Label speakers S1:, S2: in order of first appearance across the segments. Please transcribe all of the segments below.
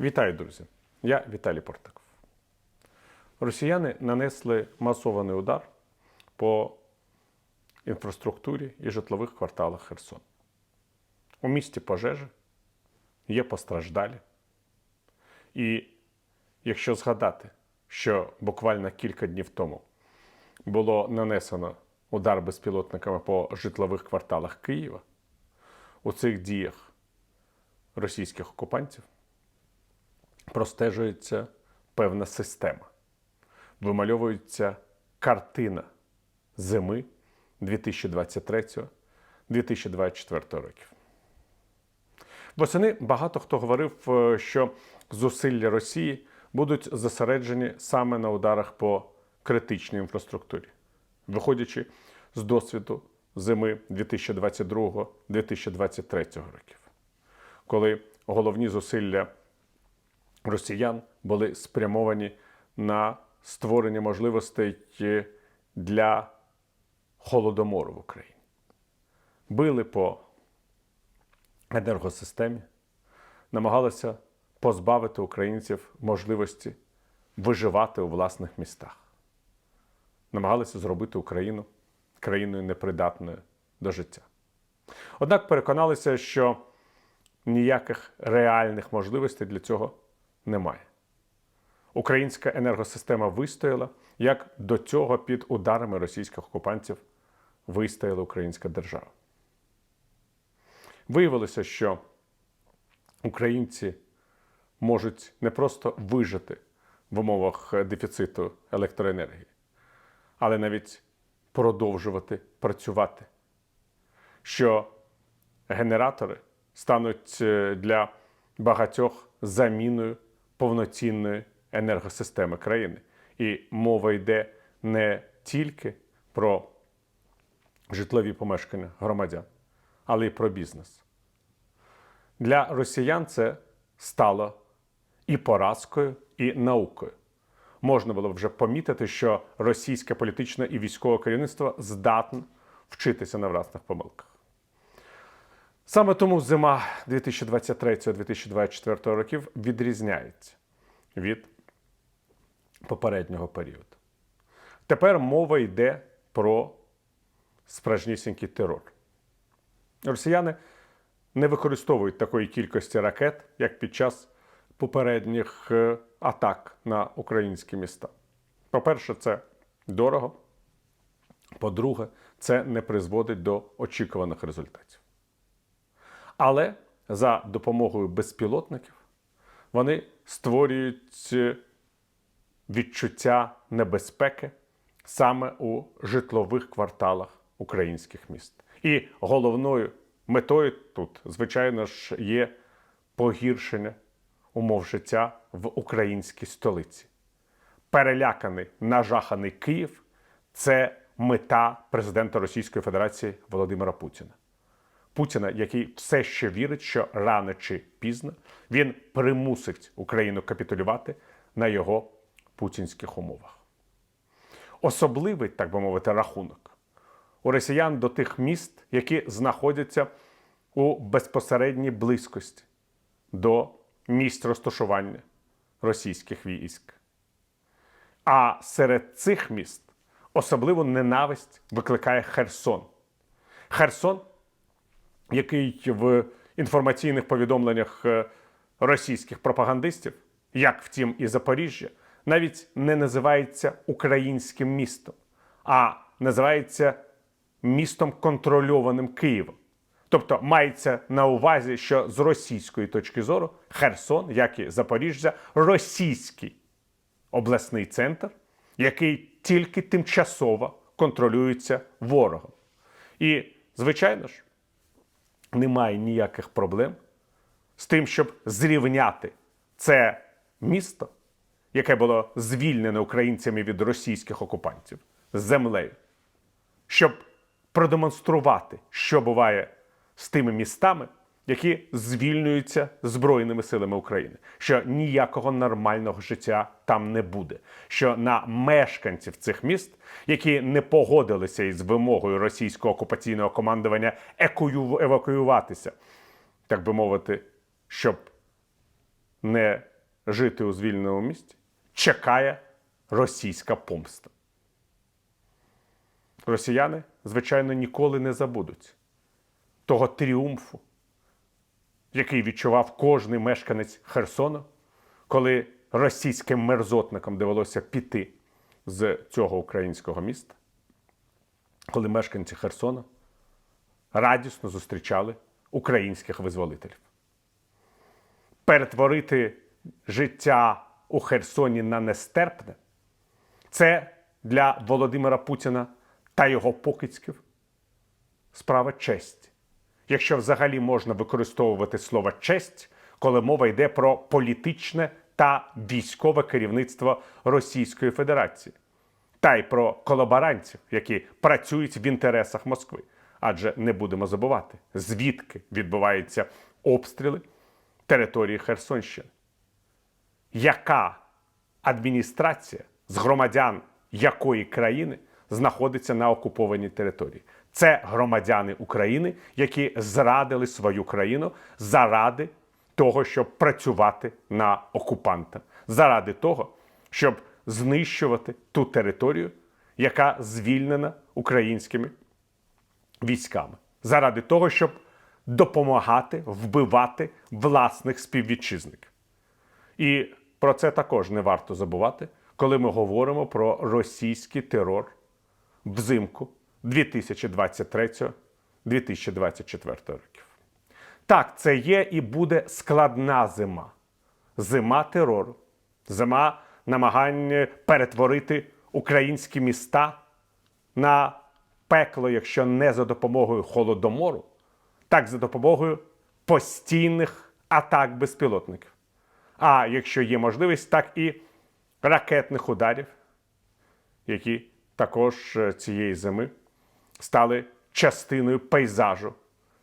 S1: Вітаю, друзі! Я Віталій Портаков. Росіяни нанесли масований удар по інфраструктурі і житлових кварталах Херсон. У місті пожежі є постраждалі. І якщо згадати, що буквально кілька днів тому було нанесено удар безпілотниками по житлових кварталах Києва, у цих діях російських окупантів простежується певна система. Вимальовується картина зими 2023-2024 років. Восени багато хто говорив, е, що зусилля Росії будуть зосереджені саме на ударах по критичній інфраструктурі, виходячи з досвіду зими 2022-2023 років, коли головні зусилля росіян були спрямовані на створення можливостей для холодомору в Україні. Били по енергосистемі, намагалися позбавити українців можливості виживати у власних містах, намагалися зробити Україну країною непридатною до життя. Однак переконалися, що ніяких реальних можливостей для цього немає. Українська енергосистема вистояла, як до цього під ударами російських окупантів вистояла українська держава. Виявилося, що українці можуть не просто вижити в умовах дефіциту електроенергії, але навіть продовжувати працювати. Що генератори стануть е, для багатьох заміною повноцінної енергосистеми країни. І мова йде не тільки про житлові помешкання громадян, але й про бізнес. Для росіян це стало і поразкою, і наукою. Можна було вже помітити, що російське політичне і військове керівництво здатне вчитися на власних помилках. Саме тому зима 2023-2024 років відрізняється від попереднього періоду. Тепер мова йде про справжнісінький терор. Росіяни не використовують такої кількості ракет, як під час попередніх е, атак на українські міста. По-перше, це дорого. По-друге, це не призводить до очікуваних результатів. Але за допомогою безпілотників вони створюють е, відчуття небезпеки саме у житлових кварталах українських міст. І головною метою тут, звичайно ж, є погіршення умов життя в українській столиці. Переляканий, нажаханий Київ це мета президента Російської Федерації Володимира Путіна. Путіна, який все ще вірить, що рано чи пізно він примусить Україну капітулювати на його путінських умовах. Особливий, так би мовити, рахунок у росіян до тих міст, які знаходяться у безпосередній близькості до місць розташування російських військ. А серед цих міст особливу ненависть викликає Херсон. Херсон який в інформаційних повідомленнях е, російських пропагандистів, як втім і Запоріжжя, навіть не називається українським містом, а називається містом контрольованим Києвом. Тобто мається на увазі, що з російської точки зору Херсон, як і Запоріжжя, російський обласний центр, який тільки тимчасово контролюється ворогом. І, звичайно ж, немає ніяких проблем з тим, щоб зрівняти це місто, яке було звільнене українцями від російських окупантів з землею, щоб продемонструвати, що буває з тими містами, які звільнюються Збройними силами України, що ніякого нормального життя там не буде. Що на мешканців цих міст, які не погодилися із вимогою російського окупаційного командування евакуюватися, так би мовити, щоб не жити у звільненому місті, чекає російська помста. Росіяни, звичайно, ніколи не забудуть того тріумфу, який відчував кожний мешканець Херсону, коли російським мерзотникам довелося піти з цього українського міста, коли мешканці Херсона радісно зустрічали українських визволителів. Перетворити життя у Херсоні на нестерпне це для Володимира Путіна та його покидьків справа честі. Якщо взагалі можна використовувати слово честь, коли мова йде про політичне та військове керівництво Російської Федерації, та й про колаборантів, які працюють в інтересах Москви. Адже не будемо забувати, звідки відбуваються обстріли території Херсонщини. Яка адміністрація з громадян якої країни знаходиться на окупованій території? Це громадяни України, які зрадили свою країну заради того, щоб працювати на окупанта, заради того, щоб знищувати ту територію, яка звільнена українськими військами, заради того, щоб допомагати вбивати власних співвітчизників. І про це також не варто забувати, коли ми говоримо про російський терор взимку 2023-2024 років. Так, це є і буде складна зима. Зима терору, зима намагання перетворити українські міста на пекло, якщо не за допомогою холодомору, так за допомогою постійних атак безпілотників. А якщо є можливість, так і ракетних ударів, які також е, цієї зими стали частиною пейзажу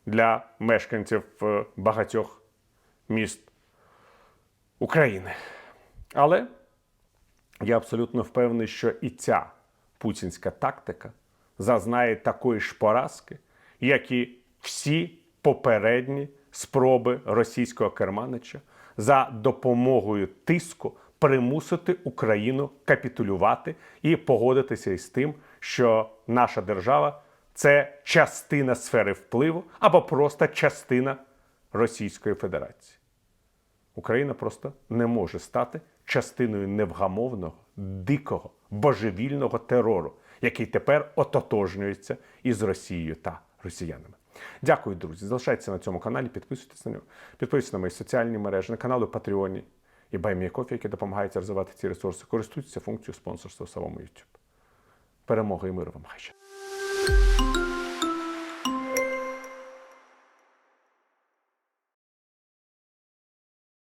S1: для мешканців е, багатьох міст України. Але я абсолютно впевнений, що і ця путінська тактика зазнає такої ж поразки, як і всі попередні спроби російського керманича за допомогою тиску примусити Україну капітулювати і погодитися із тим, що наша держава це частина сфери впливу або просто частина Російської Федерації. Україна просто не може стати частиною невгамовного, дикого, божевільного терору, який тепер ототожнюється із Росією та росіянами. Дякую, друзі. Залишайтеся на цьому каналі, підписуйтесь на нього, підписуйтесь на мої соціальні мережі, на канали Патреоні і Баймієкофі, які допомагають розвивати ці ресурси. Користуйтеся функцією спонсорства в самому YouTube. Перемоги і миру вам хай.